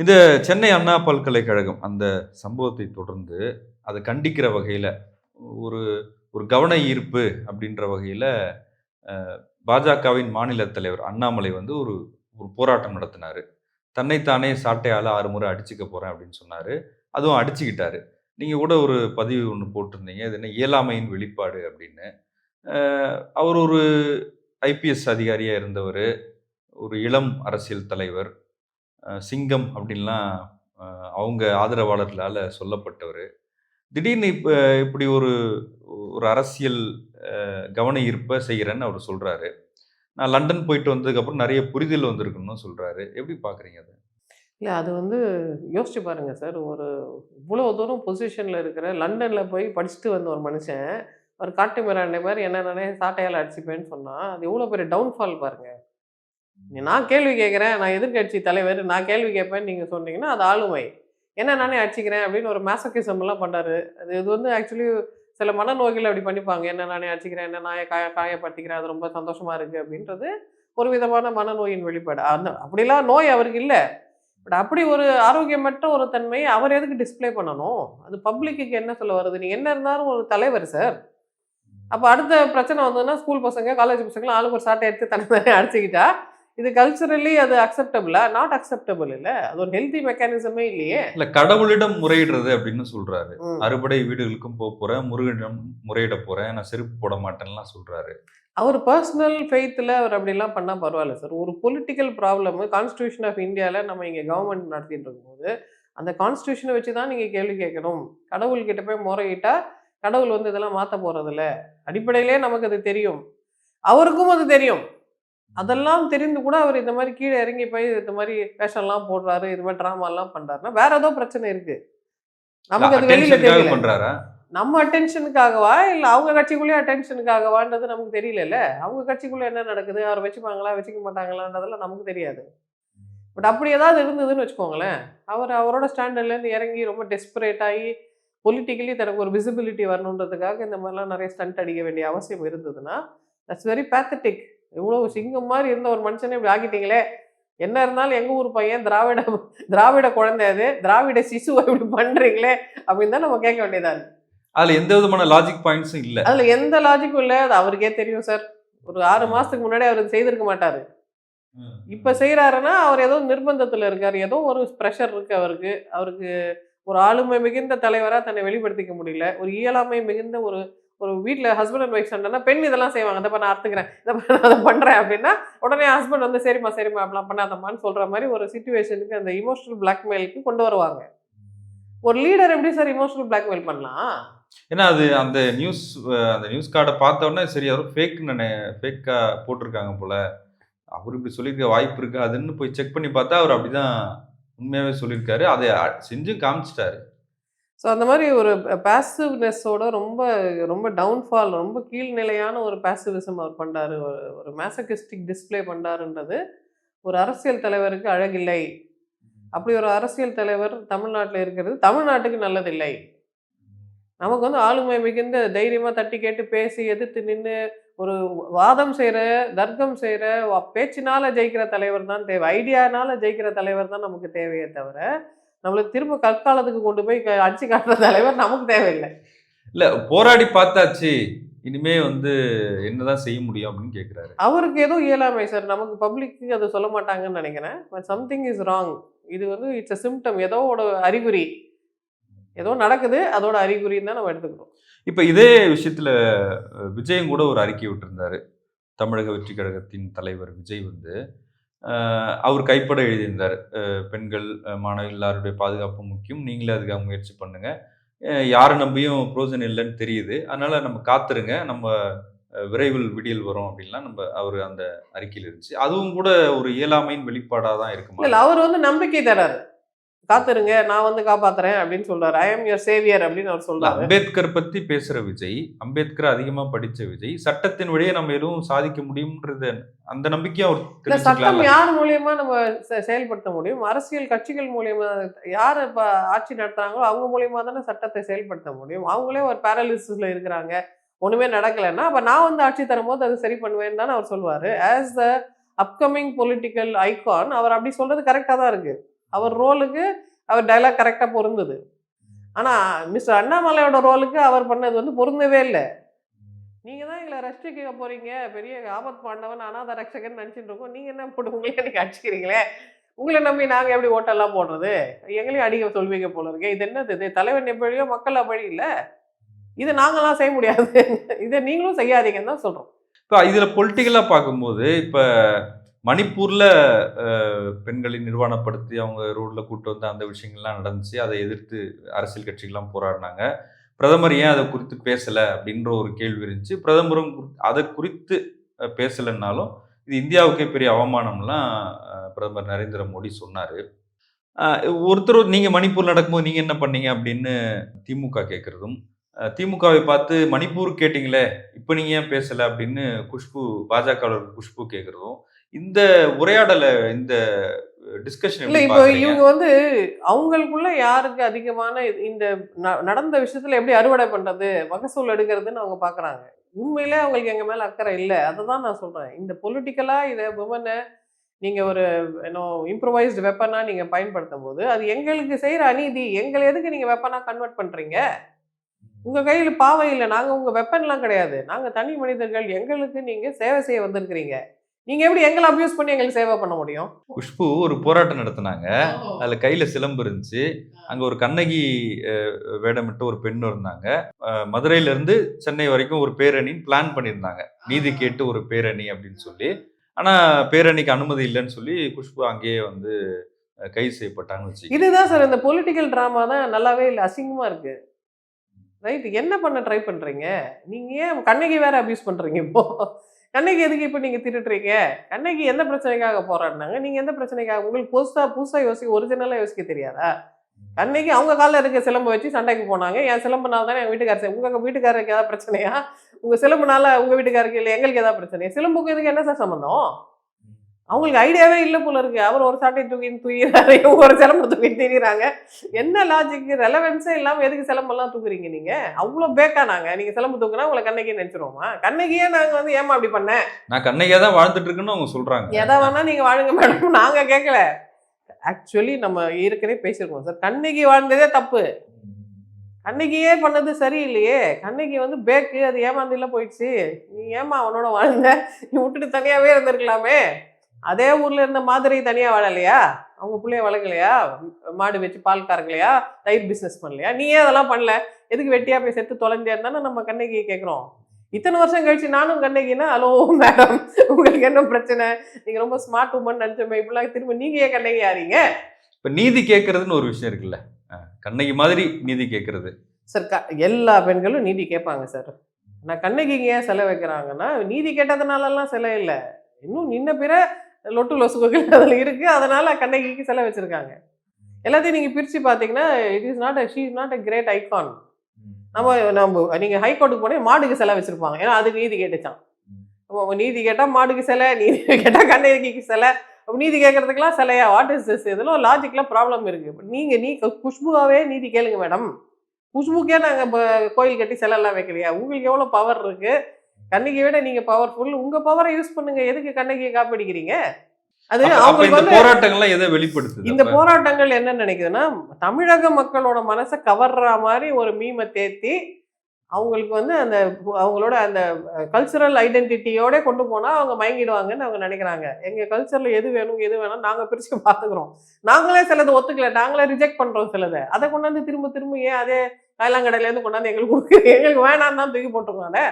இந்த சென்னை அண்ணா பல்கலைக்கழகம் அந்த சம்பவத்தை தொடர்ந்து அதை கண்டிக்கிற வகையில் ஒரு ஒரு கவன ஈர்ப்பு அப்படின்ற வகையில் பாஜகவின் மாநில தலைவர் அண்ணாமலை வந்து ஒரு ஒரு போராட்டம் நடத்தினார். தன்னைத்தானே சாட்டையால் ஆறு முறை அடிச்சுக்க போகிறேன் அப்படின்னு சொன்னார். அதுவும் அடிச்சுக்கிட்டாரு. நீங்கள் கூட ஒரு பதிவு ஒன்று போட்டிருந்தீங்க. இது என்ன இயலாமையின் வெளிப்பாடு அப்படின்னு. அவர் ஒரு ஐபிஎஸ் அதிகாரியாக இருந்தவர். ஒரு இளம் அரசியல் தலைவர். சிங்கம் அப்படின்லாம் அவங்க ஆதரவாளர்களால் சொல்லப்பட்டவர். திடீர்னு இப்போ இப்படி ஒரு ஒரு அரசியல் கவன ஈர்ப்பை செய்கிறேன்னு அவர் சொல்கிறாரு நான் லண்டன் போயிட்டு வந்ததுக்கப்புறம் நிறைய புரிதல் வந்திருக்குன்னு சொல்கிறாரு எப்படி பார்க்குறீங்க அதை? இல்லை அது வந்து யோசிச்சு பாருங்கள் சார். ஒரு இவ்வளோ தூரம் பொசிஷனில் இருக்கிற லண்டனில் போய் படிச்சுட்டு வந்த ஒரு மனுஷன் ஒரு காட்டு மிராண்டை மாதிரி என்ன நானே சாட்டையால் அடிச்சுப்பேன்னு சொன்னால் அது எவ்வளோ பெரிய டவுன்ஃபால் பாருங்கள் நான் கேள்வி கேட்குறேன் நான் எதிர்க்கட்சி தலைவர் நான் கேள்வி கேட்பேன் நீங்கள் சொன்னீங்கன்னா அது ஆளுமை. என்ன நானே அடிச்சுக்கிறேன்? அப்படின்னு ஒரு மேசக்கிசம்லாம் பண்ணுறாரு பண்ணாரு அது இது வந்து ஆக்சுவலி சில மனநோய்கள் அப்படி பண்ணிப்பாங்க. என்ன நானே அடிச்சுக்கிறேன்? என்ன நான் காய காயப்படுத்திக்கிறேன்? அது ரொம்ப சந்தோஷமாக இருக்குது அப்படின்றது ஒரு விதமான மனநோயின் வெளிப்பாடு. அந்த அப்படிலாம் நோய் அவருக்கு இல்லை. பட் அப்படி ஒரு ஆரோக்கியமற்ற ஒரு தன்மையை அவர் எதுக்கு டிஸ்ப்ளே பண்ணணும்? அது பப்ளிக்கு என்ன சொல்ல வருது? நீ என்ன இருந்தாலும் ஒரு தலைவர் சார். அப்போ அடுத்த பிரச்சனை வந்ததுன்னா ஸ்கூல் பசங்க காலேஜ் பசங்க ஆளுக்கு ஒரு சாட்டை எடுத்து தன்னை அடிச்சுக்கிட்டா இது கல்ச்சரலி அது அக்செப்டபிளா நாட் அக்செப்டபிள் இல்லை? அது ஒரு ஹெல்தி மெக்கானிசமே இல்லையே? இல்லை கடவுளிடம் முறையிடுறது அப்படின்னு சொல்கிறாரு ம். அறுபடை வீடுகளுக்கும் போக போகிறேன் முருகனிடம் முறையிட போகிறேன் நான் செருப்பு போட மாட்டேன்லாம் சொல்கிறாரு அவர் பர்சனல் ஃபெய்த்தில் அவர் அப்படிலாம் பண்ணால் பரவாயில்ல சார் ஒரு பொலிட்டிக்கல் ப்ராப்ளம் கான்ஸ்டியூஷன் ஆஃப் இந்தியாவில் நம்ம இங்கே கவர்மெண்ட் நடத்திட்டு இருக்கும்போது அந்த கான்ஸ்டியூஷனை வச்சு தான் நீங்கள் கேள்வி கேட்கணும். கடவுள்கிட்ட போய் முறையிட்டா கடவுள் வந்து இதெல்லாம் மாற்ற போகிறதில்ல அடிப்படையிலே நமக்கு அது தெரியும். அவருக்கும் அது தெரியும். அதெல்லாம் தெரிந்து கூட அவர் இந்த மாதிரி கீழே இறங்கி போய் இந்த மாதிரி வேஷம்லாம் போடுறாரு இது மாதிரி ட்ராமாலாம் பண்ணுறாருன்னா வேற ஏதோ பிரச்சனை இருக்கு. நமக்கு அது வெளியில தெரியல. நம்ம அட்டென்ஷனுக்காகவா இல்லை அவங்க கட்சிக்குள்ளேயே அட்டென்ஷனுக்காகவான்றது நமக்கு தெரியலல்ல. அவங்க கட்சிக்குள்ள என்ன நடக்குது? அவர் வச்சுப்பாங்களா? வச்சுக்க மாட்டாங்களான்றதெல்லாம் நமக்கு தெரியாது. பட் அப்படி ஏதாவது இருந்ததுன்னு வச்சுக்கோங்களேன். அவர் அவரோட ஸ்டாண்டர்ட்லேருந்து இறங்கி ரொம்ப டெஸ்பரேட் ஆகி பொலிட்டிக்கலி தனக்கு ஒரு விசிபிலிட்டி வரணுன்றதுக்காக இந்த மாதிரிலாம் நிறைய ஸ்டண்ட் அடிக்க வேண்டிய அவசியம் இருந்ததுன்னா தட்ஸ் வெரி பேத்தட்டிக் இவ்வளோ சிங்கம் மாதிரி இருந்த ஒரு மனுஷனை இப்படி ஆக்கிட்டீங்களே. என்ன இருந்தாலும் எங்கள் ஊர் பையன் திராவிட திராவிட குழந்தை அது. திராவிட சிசுவை இப்படி பண்ணுறீங்களே அப்படின்னு தான் நம்ம கேட்க வேண்டியதா இருக்கு. அதில் எந்த விதமான லாஜிக் பாயிண்ட்ஸும் இல்லை. அதுல எந்த லாஜிக்கும் இல்லை. அது அவருக்கே தெரியும் சார். ஒரு ஆறு மாசத்துக்கு முன்னாடி அவர் செய்திருக்க மாட்டாரு. இப்ப செய்யறாருன்னா அவர் ஏதோ நிர்பந்தத்துல இருக்காரு. ஏதோ ஒரு ப்ரெஷர் இருக்கு அவருக்கு. அவருக்கு ஒரு ஆளுமை மிகுந்த தலைவரா தன்னை வெளிப்படுத்திக்க முடியல. ஒரு இயலாமை மிகுந்த ஒரு ஒரு வீட்டில் ஹஸ்பண்ட் அண்ட் ஒய்ஃப் சண்டைனா பெண் இதெல்லாம் செய்வாங்க. அதை நான் அறுத்துக்கிறேன். இதை நான் அதை பண்ணுறேன் அப்படின்னா உடனே ஹஸ்பண்ட் வந்து சரிம்மா சரிம்மா அப்படிலாம் பண்ணாதம்மான்னு சொல்கிற மாதிரி ஒரு சுச்சுவேஷனுக்கு அந்த இமோஷனல் பிளாக்மெயிலுக்கு கொண்டு வருவாங்க. ஒரு லீடர் எப்படி சார் இமோஷனல் பிளாக்மெயில் பண்ணலாம்? ஏன்னா அது அந்த நியூஸ் அந்த நியூஸ் கார்டை பார்த்தோன்னே சரி அவர் ஃபேக் ஃபேக்காக போட்டிருக்காங்க போல். அவர் இப்படி சொல்லியிருக்க வாய்ப்பு இருக்குது அதுன்னு போய் செக் பண்ணி பார்த்தா அவர் அப்படிதான் உண்மையாகவே சொல்லியிருக்காரு. அதை செஞ்சும் காமிச்சிட்டாரு. ஸோ அந்த மாதிரி ஒரு பேசிவ்னஸோட ரொம்ப ரொம்ப டவுன்ஃபால் ரொம்ப கீழ்நிலையான ஒரு பேசிவிசம் அவர் பண்ணுறாரு ஒரு ஒரு மேசகிஸ்டிக் டிஸ்ப்ளே பண்ணாருன்றது ஒரு அரசியல் தலைவருக்கு அழகில்லை. அப்படி ஒரு அரசியல் தலைவர் தமிழ்நாட்டில் இருக்கிறது தமிழ்நாட்டுக்கு நல்லதில்லை. நமக்கு வந்து ஆளுமை மிகுந்த தைரியமாக தட்டி கேட்டு பேசி எதிர்த்து நின்று ஒரு வாதம் செய்கிற தர்க்கம் செய்கிற பேச்சினால் ஜெயிக்கிற தலைவர் தான் தேவை. ஐடியானால் ஜெயிக்கிற தலைவர் தான் நமக்கு தேவையே தவிர நம்மளுக்கு திரும்ப கற்காலத்துக்கு கொண்டு போய் அடிச்சு காட்டுற தலைவர் நமக்கு தேவையில்லை. இல்லை போராடி பார்த்தாச்சு இனிமே வந்து என்னதான் செய்ய முடியும் அப்படின்னு கேட்குறாரு அவருக்கு ஏதோ இயலாமை சார். நமக்கு பப்ளிக்கு அதை சொல்ல மாட்டாங்கன்னு நினைக்கிறேன். பட் சம்திங் இஸ் ராங் இது வந்து இட்ஸ் அ சிம்டம் ஏதோட அறிகுறி. ஏதோ நடக்குது அதோட அறிகுறின்னு தான் நம்ம எடுத்துக்கிறோம் இப்போ இதே விஷயத்துல விஜயும் கூட ஒரு அறிக்கை விட்டிருந்தாரு. தமிழக வெற்றி கழகத்தின் தலைவர் விஜய் வந்து அவர் கைப்பட எழுதியிருந்தார். பெண்கள் அஹ், எல்லாருடைய பாதுகாப்பு முக்கியம். நீங்களே அதுக்காக முயற்சி பண்ணுங்க. யாரை நம்பியும் ப்ரோஜனம் இல்லைன்னு தெரியுது. அதனால நம்ம காத்துருங்க. நம்ம விரைவில் விடியல் வரும் அப்படின்லாம் நம்ம அவர் அந்த அறிக்கையில் இருந்துச்சு. அதுவும் கூட ஒரு இயலாமையின் வெளிப்பாடாக தான் இருக்குமா அவர் வந்து நம்பிக்கை தராரு. காத்துருங்க நான் வந்து காப்பாத்துறேன் அப்படின்னு சொல்றாரு. ஐ எம் யுவர் சேவியர் அப்படின்னு அவர் சொல்றாரு. அம்பேத்கர் பத்தி பேசுற விஜய் அம்பேத்கர் அதிகமா படிச்ச விஜய் சட்டத்தின் வழியே நம்ம எதுவும் சாதிக்க முடியும்ன்றது அந்த நம்பிக்கையும் அவர் சட்டம் யார் மூலியமா நம்ம செயல்படுத்த முடியும்? அரசியல் கட்சிகள் மூலியமா யார் இப்ப ஆட்சி நடத்துறாங்களோ அவங்க மூலியமா தானே சட்டத்தை செயல்படுத்த முடியும்? அவங்களே ஒரு பேரலிசிஸ்ல இருக்கிறாங்க. ஒண்ணுமே நடக்கலைன்னா அப்ப நான் வந்து ஆட்சி தரும்போது அது சரி பண்ணுவேன்னு தானே அவர் சொல்லுவாரு as the upcoming political icon அவர் அப்படி சொல்றது கரெக்டா தான் இருக்கு. அவர் ரோலுக்கு அவர் டைலாக் கரெக்டாக பொருந்தது. ஆனால் மிஸ்டர் அண்ணாமலையோட ரோலுக்கு அவர் பண்ணது வந்து பொருந்தவே இல்லை. நீங்கள் தான் எங்களை கேட்க போகிறீங்க பெரிய ஆபத் பாண்டவன் அனாத ரட்சகன் நினச்சிட்டு இருக்கோம். நீங்கள் என்ன போட்டு உங்களே நீங்கள் அடிச்சுக்கிறீங்களே? உங்களை நம்பி நாங்கள் எப்படி ஓட்டெல்லாம் போடுறது? எங்களையும் அடிக்க சொல்வீங்க போல இருக்கேன் இது என்னது? இது தலைவன் எப்படியோ மக்கள் அப்படி இல்லை. இதை நாங்களாம் செய்ய முடியாது. இதை நீங்களும் செய்யாதீங்கன்னு தான் சொல்கிறோம் இப்போ இதில் பொலிட்டிக்கலாக பார்க்கும்போது இப்போ மணிப்பூரில் பெண்களை நிர்வாணப்படுத்தி அவங்க ரோட்டில் கூட்டு வந்து அந்த விஷயங்கள்லாம் நடந்துச்சு. அதை எதிர்த்து அரசியல் கட்சிகள்லாம் போராடினாங்க. பிரதமர் ஏன் அதை குறித்து பேசலை அப்படின்ற ஒரு கேள்வி இருந்துச்சு. பிரதமரும் அதை குறித்து பேசலைன்னாலும் இது இந்தியாவுக்கே பெரிய அவமானம்லாம் பிரதமர் நரேந்திர மோடி சொன்னார். ஒருத்தர் நீங்கள் மணிப்பூர் நடக்கும்போது நீங்கள் என்ன பண்ணீங்க அப்படின்னு திமுக கேட்குறதும் திமுகவை பார்த்து மணிப்பூர் கேட்டிங்களே இப்போ நீங்கள் ஏன் பேசலை அப்படின்னு குஷ்பு பாஜகவில் குஷ்பு கேட்குறதும் இந்த உரையாடலை இந்த டிஸ்கஷன் இல்ல இப்போ இவங்க வந்து அவங்களுக்குள்ள யாருக்கு அதிகமான இந்த நடந்த விஷயத்துல எப்படி அறுவடை பண்றது மகசூல் எடுக்கிறதுன்னு அவங்க பாக்குறாங்க உண்மையிலே அவங்களுக்கு எங்க மேல அக்கறை இல்லை. அதை தான் நான் சொல்றேன். இந்த பொலிட்டிக்கலா இதை விமனை நீங்க ஒரு ஏன்னோ இம்ப்ரவைஸ்டு வெப்பனா நீங்க பயன்படுத்தும் போது அது எங்களுக்கு செய்யற அநீதி. எங்களை எதுக்கு நீங்க வெப்பனா கன்வெர்ட் பண்றீங்க? உங்க கையில பாவை இல்லை. நாங்க உங்க வெப்பன்லாம் கிடையாது. நாங்க தனி மனிதர்கள். எங்களுக்கு நீங்க சேவை செய்ய வந்திருக்கிறீங்க. நீங்க எப்படி எங்களை அபியூஸ் பண்ணி எங்களுக்கு சேவை பண்ண முடியும்? குஷ்பு ஒரு போராட்டம் நடத்தினாங்க. அதுல கையில சிலம்பு இருந்துச்சு. அங்க ஒரு கண்ணகி வேடமிட்ட ஒரு பெண் இருந்தாங்க. மதுரையில இருந்து சென்னை வரைக்கும் ஒரு பேரணின்னு பிளான் பண்ணியிருந்தாங்க. நீதி கேட்டு ஒரு பேரணி அப்படின்னு சொல்லி. ஆனா பேரணிக்கு அனுமதி இல்லைன்னு சொல்லி குஷ்பு அங்கேயே வந்து கைது செய்யப்பட்டாங்கன்னு வச்சு இதுதான் சார் இந்த பொலிட்டிக்கல் ட்ராமா தான் நல்லாவே இல்லை அசிங்கமா இருக்கு. ரைட் என்ன பண்ண ட்ரை பண்றீங்க? நீங்க ஏன் கண்ணகி வேற அபியூஸ் பண்றீங்க இப்போ? கண்ணகி எதுக்கு இப்போ நீங்கள் திருட்டுறீங்க கண்ணகி எந்த பிரச்சனைக்காக போராடினாங்க? நீங்கள் எந்த பிரச்சனைக்காக உங்களுக்கு புதுசாக புதுசாக யோசிக்க ஒரிஜினலாக யோசிக்க தெரியாதா? கண்ணகி அவங்க காலில் இருக்க சிலம்பு வச்சு சண்டைக்கு போனாங்க. என் சிலம்புனால தானே என் வீட்டுக்காரர் உங்கள் வீட்டுக்காரருக்கு ஏதாவது பிரச்சனையா? உங்கள் சிலம்புனால உங்கள் வீட்டுக்காரருக்கு இல்லை எங்களுக்கு ஏதாவது பிரச்சனையா? சிலம்புக்கு இதுக்கு என்ன சார் சம்மந்தம் அவங்களுக்கு ஐடியாவே இல்லை போல இருக்கு. அவர் ஒரு சாட்டை தூக்கி தூக்கிறாரு. ஒரு சிலம்பு தூக்கி திரிகிறாங்க என்ன லாஜிக் ரெலவென்ஸே இல்லாம எதுக்கு சிலம்பெல்லாம் தூக்குறீங்க நீங்க? அவ்வளோ பேக்கா நாங்க. நீங்க சிலம்பு தூக்குனா உங்களை கண்ணகி நினைச்சிருவோமா? கண்ணகியே நாங்க வந்து ஏமா அப்படி பண்ண? நான் கண்ணகியா தான் வாழ்ந்துட்டு இருக்குன்னு அவங்க சொல்றாங்க. எதை வேணா நீங்க வாழுங்க மேடம். நாங்க கேட்கல ஆக்சுவலி நம்ம ஏற்கனவே பேசியிருக்கோம் சார். கண்ணகி வாழ்ந்ததே தப்பு. கண்ணகியே பண்ணது சரியில்லையே. கண்ணகி வந்து பேக்கு அது ஏமாந்தில போயிடுச்சு. நீ ஏமா அவனோட வாழ்ந்த? நீ விட்டுட்டு தனியாவே இருந்திருக்கலாமே. அதே ஊர்ல இருந்த மாதிரி தனியா வாழலையா? அவங்க பிள்ளைய வளர்க்கலையா? மாடு வச்சு பால் கறக்கலையா? தயிர் பிசினஸ் பண்ணலையா? நீ ஏன் அதெல்லாம் பண்ணல. எதுக்கு வெட்டியா போய் செத்து தொலைஞ்சேன்னு தானே நம்ம கண்ணகியை கேட்குறோம் இத்தனை வருஷம் கழிச்சு நானும் கண்ணகினா ஹலோ மேடம் உங்களுக்கு என்ன பிரச்சனை? நீங்க ரொம்ப ஸ்மார்ட் உமன் நினைச்சோமே இப்படிலாம் திரும்ப நீங்க ஏன் கண்ணகி ஆறீங்க? இப்ப நீதி கேட்கறதுன்னு ஒரு விஷயம் இருக்குல்ல. கண்ணகி மாதிரி நீதி கேட்கறது சார் க எல்லா பெண்களும் நீதி கேட்பாங்க சார். நான் கண்ணகிக்கு ஏன் செலை வைக்கிறாங்கன்னா நீதி கேட்டதுனாலலாம் சிலை இல்லை. இன்னும் நின்ன பிற லொட்டு லொசுகுகள் அதில் இருக்குது அதனால் கண்ணகிக்கு சிலை வச்சுருக்காங்க. எல்லாத்தையும் நீங்கள் பிரித்து பார்த்தீங்கன்னா it is not she is not a great icon நம்ம நம்ம நீங்கள் ஹைகோர்ட்டுக்கு போனே மாடுக்கு சிலை வச்சுருப்பாங்க. ஏன்னா அதுக்கு நீதி கேட்டுச்சான் அப்போ நீதி கேட்டால் மாடுக்கு சிலை நீதி கேட்டால் கண்ணகிக்கு சிலை. அப்போ நீதி கேட்கறதுக்கெல்லாம் சிலையா? வாட் இஸ் திஸ் இதெல்லாம் லாஜிக்லாம் ப்ராப்ளம் இருக்குது இப்ப நீங்கள் நீ குஷ்புவாவே நீதி கேளுங்க மேடம் குஷ்புக்கே நாங்கள் இப்போ கோயில் கட்டி சிலைலாம் வைக்கலையா? உங்களுக்கு எவ்வளோ பவர் இருக்குது கண்ணகியை விட நீங்க பவர்ஃபுல் உங்க பவரை யூஸ் பண்ணுங்க. எதுக்கு கண்ணகியை காப்பிடிக்கிறீங்க? அது அவங்களுக்கு இந்த வந்து போராட்டங்கள்லாம் எதை வெளிப்படுத்துது இந்த? போராட்டங்கள் என்ன நினைக்குதுன்னா தமிழக மக்களோட மனசை கவர்ற மாதிரி ஒரு மீமை தேத்தி அவங்களுக்கு வந்து அந்த அவங்களோட அந்த கல்ச்சுரல் ஐடென்டிட்டியோட கொண்டு போனா அவங்க மயங்கிடுவாங்கன்னு அவங்க நினைக்கிறாங்க. எங்க கல்ச்சர்ல எது வேணும் எது வேணும் நாங்க பிரிச்சு பார்த்துக்கிறோம் நாங்களே சிலதை ஒத்துக்கல. நாங்களே ரிஜெக்ட் பண்றோம் சிலதை. அதை கொண்டாந்து திரும்ப திரும்ப ஏன் அதே காயலாங்கடையில இருந்து கொண்டாந்து எங்களுக்கு கொடுக்கு எங்களுக்கு வேணாம் தான் தூக்கி போட்டுருக்கோம் அதை